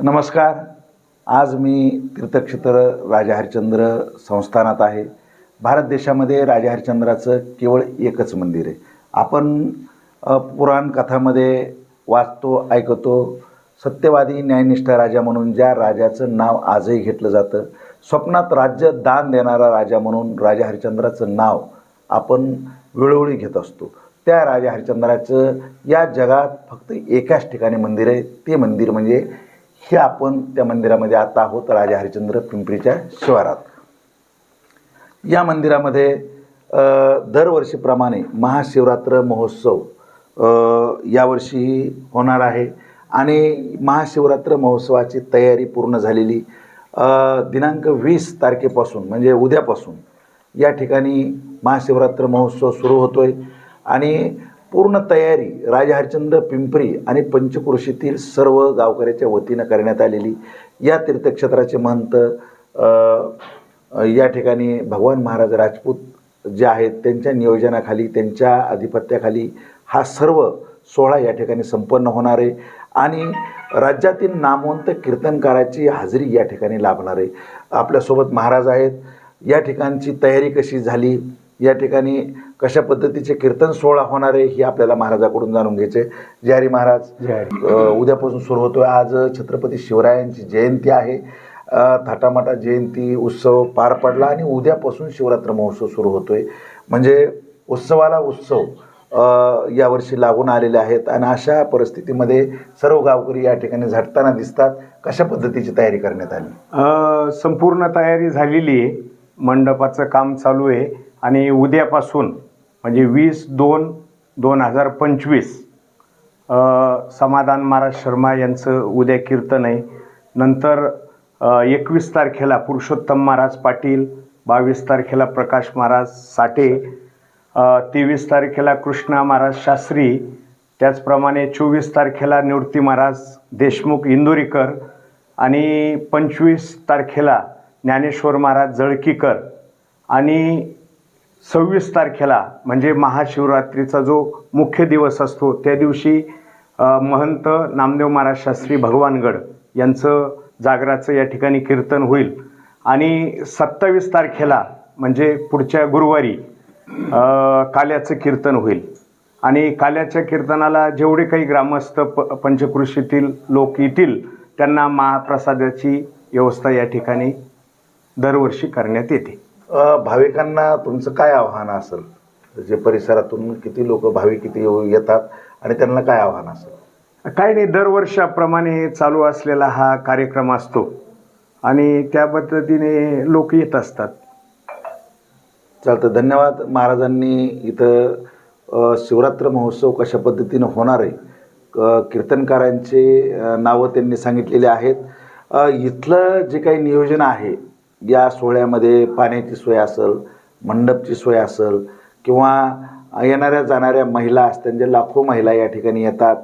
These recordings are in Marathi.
नमस्कार. आज मी तीर्थक्षेत्र राजा हरिश्चंद्र संस्थानात आहे. भारत देशामध्ये राजा हरिश्चंद्राचं केवळ एकच मंदिर आहे. आपण पुराण कथामध्ये वाचतो ऐकतो. सत्यवादी न्यायनिष्ठ राजा म्हणून ज्या राजाचं नाव आजही घेतलं जातं स्वप्नात राज्य दान देणारा राजा म्हणून राजा हरिश्चंद्राचं नाव आपण वेळोवेळी घेत असतो. त्या राजा हरिश्चंद्राचं या जगात फक्त एकाच ठिकाणी मंदिर आहे. ते मंदिर म्हणजे हे आपण त्या मंदिरामध्ये आता आहोत राजा हरिश्चंद्र पिंपरीच्या शिवारात. या मंदिरामध्ये दरवर्षीप्रमाणे महाशिवरात्र महोत्सव यावर्षीही होणार आहे. आणि महाशिवरात्र महोत्सवाची तयारी पूर्ण झालेली दिनांक वीस तारखेपासून म्हणजे उद्यापासून या ठिकाणी महाशिवरात्र महोत्सव सुरू होतो आहे आणि पूर्ण तयारी राजा हरिश्चंद्र पिंपरी आणि पंचक्रोशीतील सर्व गावकऱ्याच्या वतीनं करण्यात आलेली. या तीर्थक्षेत्राचे महंत या ठिकाणी भगवान महाराज राजपूत जे आहेत त्यांच्या नियोजनाखाली त्यांच्या आधिपत्याखाली हा सर्व सोहळा या ठिकाणी संपन्न होणार आहे. आणि राज्यातील नामवंत कीर्तनकाराची हाजरी या ठिकाणी लाभणार आहे. आपल्यासोबत महाराज आहेत. या ठिकाणची तयारी कशी झाली? या ठिकाणी कशा पद्धतीचे कीर्तन सोहळा होणार आहे हे आपल्याला महाराजाकडून जाणून घ्यायचे. जय हरी महाराज. उद्यापासून सुरू होतो आज छत्रपती शिवरायांची जयंती आहे. थाटामाटा जयंती उत्सव पार पडला आणि उद्यापासून शिवरात्र महोत्सव सुरू होतो आहे म्हणजे उत्सवाला उत्सव यावर्षी लागून आलेले आहेत आणि अशा परिस्थितीमध्ये सर्व गावकरी या ठिकाणी झटताना दिसतात. कशा पद्धतीची तयारी करण्यात आली? संपूर्ण तयारी झालेली आहे. मंडपाचं काम चालू आहे आणि उद्यापासून म्हणजे वीस दोन दोन हजार पंचवीस समाधान महाराज शर्मा यांचं उद्या कीर्तन आहे. नंतर एकवीस तारखेला पुरुषोत्तम महाराज पाटील बावीस तारखेला प्रकाश महाराज साठे तेवीस तारखेला कृष्णा महाराज शास्त्री त्याचप्रमाणे चोवीस तारखेला निवृत्ती महाराज देशमुख इंदोरीकर आणि पंचवीस तारखेला ज्ञानेश्वर महाराज जळकीकर आणि सव्वीस तारखेला म्हणजे महाशिवरात्रीचा जो मुख्य दिवस असतो त्या दिवशी महंत नामदेव महाराज शास्त्री भगवानगड यांचं जागराचं या ठिकाणी कीर्तन होईल. आणि सत्तावीस तारखेला म्हणजे पुढच्या गुरुवारी काल्याचं कीर्तन होईल. आणि काल्याच्या कीर्तनाला जेवढे काही ग्रामस्थ प पंचकृषीतील लोक येतील त्यांना महाप्रसादाची व्यवस्था या ठिकाणी दरवर्षी करण्यात येते. अ, भाविकांना तुमचं काय आव्हान असेल? जे परिसरातून किती लोक भाविक किती येतात आणि त्यांना काय आव्हान असेल? काही नाही दरवर्षाप्रमाणे चालू असलेला हा कार्यक्रम असतो. आणि त्या पद्धतीने लोक येत असतात. चालतं धन्यवाद. महाराजांनी इथं अ, शिवरात्र महोत्सव कशा पद्धतीनं होणार आहे? क- कीर्तनकारांचे अ, नावं त्यांनी सांगितलेले आहेत. अ, इथलं जे काही नियोजन आहे या सोहळ्यामध्ये पाण्याची सोय असेल मंडपची सोय असेल किंवा येणाऱ्या जाणाऱ्या महिला असतात जे लाखो महिला या ठिकाणी येतात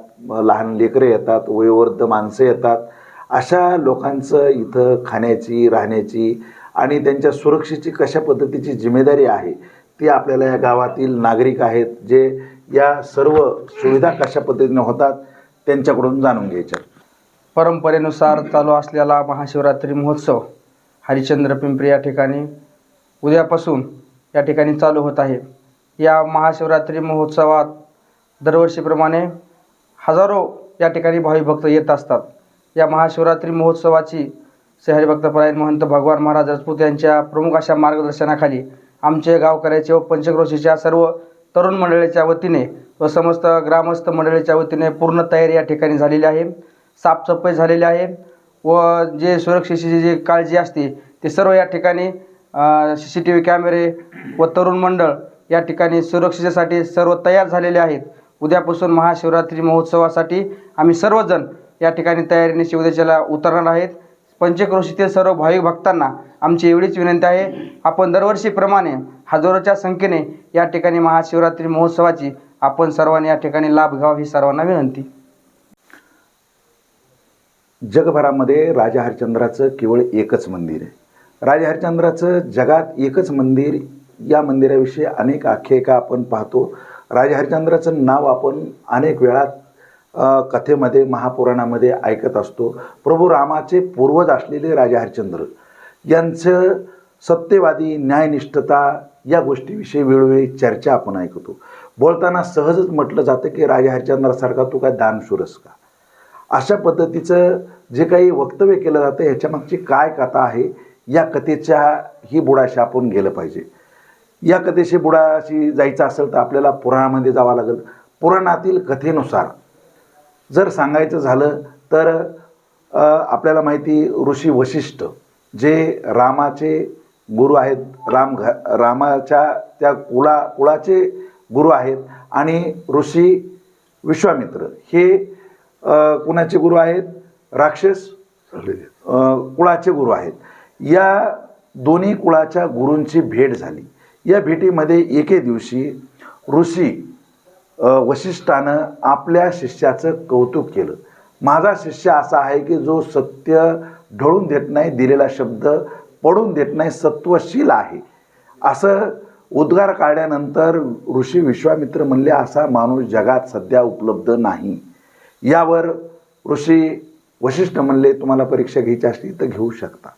लहान लेकरं येतात वयोवृद्ध माणसं येतात अशा लोकांचं इथं खाण्याची राहण्याची आणि त्यांच्या सुरक्षेची कशा पद्धतीची जिम्मेदारी आहे ती आपल्याला या गावातील नागरिक आहेत जे या सर्व सुविधा कशा पद्धतीने होतात त्यांच्याकडून जाणून घ्यायच्या. परंपरेनुसार चालू असलेला महाशिवरात्री महोत्सव हरिश्चंद्र पिंपरी या ठिकाणी उद्यापासून या ठिकाणी चालू होत आहे. या महाशिवरात्री महोत्सवात दरवर्षीप्रमाणे हजारो या ठिकाणी भाविभक्त येत असतात. या महाशिवरात्री महोत्सवाची श्री भक्तपरायण महंत भगवान महाराज राजपूत यांच्या प्रमुख अशा मार्गदर्शनाखाली आमचे गावकऱ्याचे व पंचक्रोशीच्या सर्व तरुण मंडळीच्या वतीने व समस्त ग्रामस्थ मंडळीच्या वतीने पूर्ण तयारी या ठिकाणी झालेली आहे. साफसफाई झालेली आहे. व जे सुरक्षेची जी काळजी असते ते सर्व या ठिकाणी सी सी टी व्ही कॅमेरे व तरुण मंडळ या ठिकाणी सुरक्षेसाठी सर्व तयार झालेले आहेत. उद्यापासून महाशिवरात्री महोत्सवासाठी आम्ही सर्वजण या ठिकाणी तयारीने उद्याच्याला उतरणार आहेत. पंचक्रोशीतील सर्व भाविक भक्तांना आमची एवढीच विनंती आहे. आपण दरवर्षीप्रमाणे हजारोच्या संख्येने या ठिकाणी महाशिवरात्री महोत्सवाची आपण सर्वांनी या ठिकाणी लाभ घ्यावा ही सर्वांना विनंती. जगभरामध्ये राजा हरिश्चंद्राचं केवळ एकच मंदिर आहे. राजा हरिश्चंद्राचं जगात एकच मंदिर या मंदिराविषयी अनेक आख्यायिका आपण पाहतो. राजा हरिश्चंद्राचं नाव आपण अनेक वेळात कथेमध्ये महापुराणामध्ये ऐकत असतो. प्रभू रामाचे पूर्वज असलेले राजा हरिश्चंद्र यांचं सत्यवादी न्यायनिष्ठता या गोष्टीविषयी वेळोवेळी चर्चा आपण ऐकतो. बोलताना सहजच म्हटलं जातं की राजा हरिश्चंद्रासारखा तू काय दानशूरस का? अशा पद्धतीचं जे काही वक्तव्य केलं जातं ह्याच्यामागची काय कथा आहे या कथेच्या ही बुडाशी आपण गेलं पाहिजे. या कथेशी बुडाशी जायचं असेल तर आपल्याला पुराणामध्ये जावं लागेल. पुराणातील कथेनुसार जर सांगायचं झालं तर आपल्याला माहिती ऋषी वशिष्ठ जे रामाचे गुरु आहेत राम घ रामाच्या त्या कुळा कुळाचे गुरु आहेत आणि ऋषी विश्वामित्र हे कुणाचे गुरु आहेत? राक्षस? कुळाचे गुरु आहेत. या दोन्ही कुळाच्या गुरूंची भेट झाली. या भेटीमध्ये एके दिवशी ऋषी वशिष्ठानं आपल्या शिष्याचं कौतुक केलं. माझा शिष्य असा आहे की जो सत्य ढळून देत नाही दिलेला शब्द पडून देत नाही सत्वशील आहे. असं उद्गार काढल्यानंतर ऋषी विश्वामित्र म्हणले असा माणूस जगात सध्या उपलब्ध नाही. यावर ऋषी वशिष्ठ म्हणले तुम्हाला परीक्षा घ्यायची असली तर घेऊ शकता.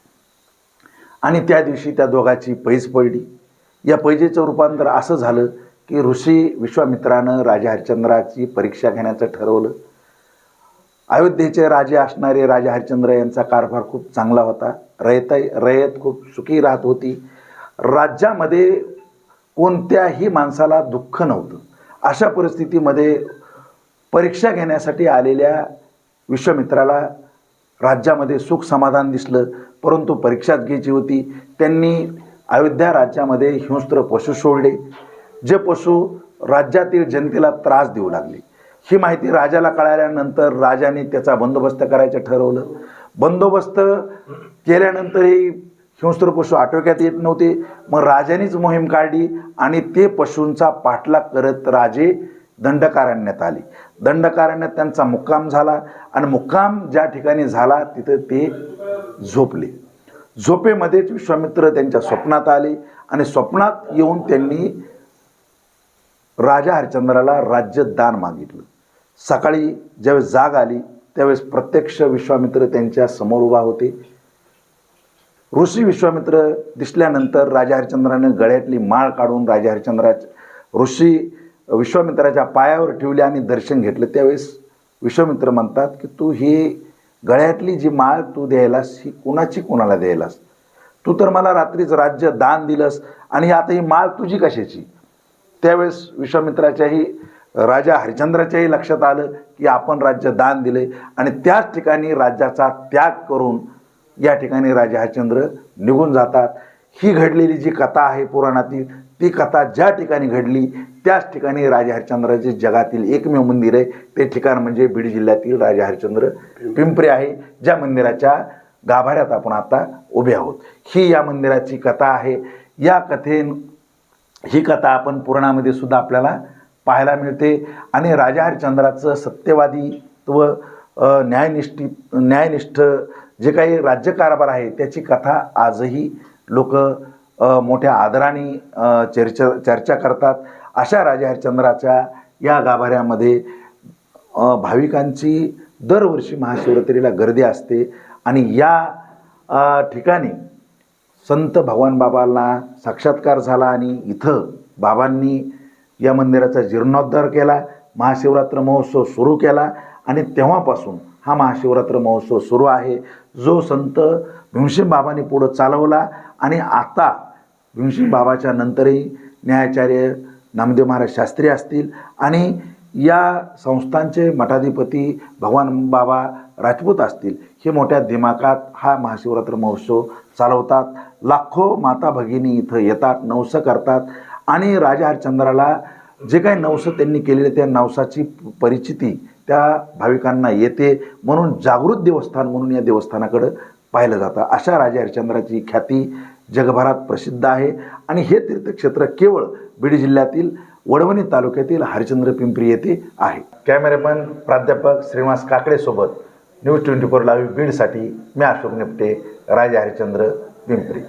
आणि त्या दिवशी त्या दोघाची पैज पडली. या पैजेचं रूपांतर असं झालं की ऋषी विश्वामित्रानं राजा हरिश्चंद्राची परीक्षा घेण्याचं ठरवलं. अयोध्येचे राजे असणारे राजा हरिश्चंद्र यांचा कारभार खूप चांगला होता. रयत रयत खूप सुखी राहत होती. राज्यामध्ये कोणत्याही माणसाला दुःख नव्हतं. अशा परिस्थितीमध्ये परीक्षा घेण्यासाठी आलेल्या विश्वामित्राला राज्यामध्ये सुख समाधान दिसलं. परंतु परीक्षाच घ्यायची होती. त्यांनी अयोध्या राज्यामध्ये हिंस्त्र पशु सोडले. जे पशु राज्यातील जनतेला त्रास देऊ लागले. ही माहिती राजाला कळाल्यानंतर राजाने त्याचा बंदोबस्त करायचं ठरवलं. बंदोबस्त केल्यानंतरही हिंस्त्र पशु आटोक्यात येत नव्हते. मग राजानेच मोहीम काढली आणि ते पशूंचा पाठलाग करत राजे दंडकारण्यात आले. दंडकारण्यात त्यांचा मुक्काम झाला आणि मुक्काम ज्या ठिकाणी झाला तिथं ते झोपले. झोपेमध्येच विश्वामित्र त्यांच्या स्वप्नात आले आणि स्वप्नात येऊन त्यांनी राजा हरिश्चंद्राला राज्य दान मागितलं. सकाळी ज्यावेळेस जाग आली त्यावेळेस प्रत्यक्ष विश्वामित्र त्यांच्यासमोर उभा होते. ऋषी विश्वामित्र दिसल्यानंतर राजा हरिश्चंद्राने गळ्यातली माळ काढून राजा हरिश्चंद्राच्या ऋषी विश्वामित्राच्या पायावर ठेवले आणि दर्शन घेतलं. त्यावेळेस विश्वामित्र म्हणतात की तू ही गळ्यातली जी माळ तू द्यायलास ही कुणाची कुणाला द्यायलास? तू तर मला रात्रीच राज्य दान दिलंस आणि आता ही माळ तुझी कशाची? त्यावेळेस विश्वामित्राच्याही राजा हरिश्चंद्राच्याही लक्षात आलं की आपण राज्य दान दिले आणि त्याच ठिकाणी राज्याचा त्याग करून या ठिकाणी राजा हरिश्चंद्र निघून जातात. ही घडलेली जी कथा आहे पुराणातील ती कथा ज्या ठिकाणी घडली त्याच ठिकाणी राजा हरिश्चंद्राचे जगातील एकमेव मंदिर आहे. ते ठिकाण म्हणजे बीड जिल्ह्यातील राजा हरिश्चंद्र पिंपरी आहे ज्या मंदिराच्या गाभाऱ्यात आपण आता उभे आहोत. ही या मंदिराची कथा आहे. या कथेन ही कथा आपण पुराणामध्ये सुद्धा आपल्याला पाहायला मिळते. आणि राजा हरिश्चंद्राचं सत्यवादीत्व न्यायनिष्ठी न्यायनिष्ठ जे काही राज्यकारभार आहे त्याची कथा आजही लोक मोठ्या आदराने चर्चा चर्चा करतात. अशा राजा हरिश्चंद्राच्या या गाभाऱ्यामध्ये भाविकांची दरवर्षी महाशिवरात्रीला गर्दी असते आणि या ठिकाणी संत भगवान बाबांना साक्षात्कार झाला आणि इथं बाबांनी या मंदिराचा जीर्णोद्धार केला महाशिवरात्र महोत्सव सुरू केला आणि तेव्हापासून हा महाशिवरात्र महोत्सव सुरू आहे जो संत भीमसेन बाबांनी पुढं चालवला आणि आता भीमसेन बाबाच्या नंतरही न्यायाचार्य नामदेव महाराज शास्त्री असतील आणि या संस्थांचे मठाधिपती भगवान बाबा राजपूत असतील हे मोठ्या दिमाकात हा महाशिवरात्र महोत्सव चालवतात. लाखो माता भगिनी इथं येतात नवसं करतात आणि राजा हरिश्चंद्राला जे काही नवसं त्यांनी केलेले त्या नवसाची परिचिती त्या भाविकांना येते म्हणून जागृत देवस्थान म्हणून या देवस्थानाकडं पाहिलं जातं. अशा राजा हरिश्चंद्राची ख्याती जगभरात प्रसिद्ध आहे आणि हे तीर्थक्षेत्र केवळ बीड जिल्ह्यातील वडवणी तालुक्यातील हरिश्चंद्र पिंपरी येथे आहे. कॅमेरामॅन प्राध्यापक श्रीनिवास काकडेसोबत न्यूज ट्वेंटी फोर लाईव्ह बीडसाठी मी अशोक निपटे राजा हरिश्चंद्र पिंपरी.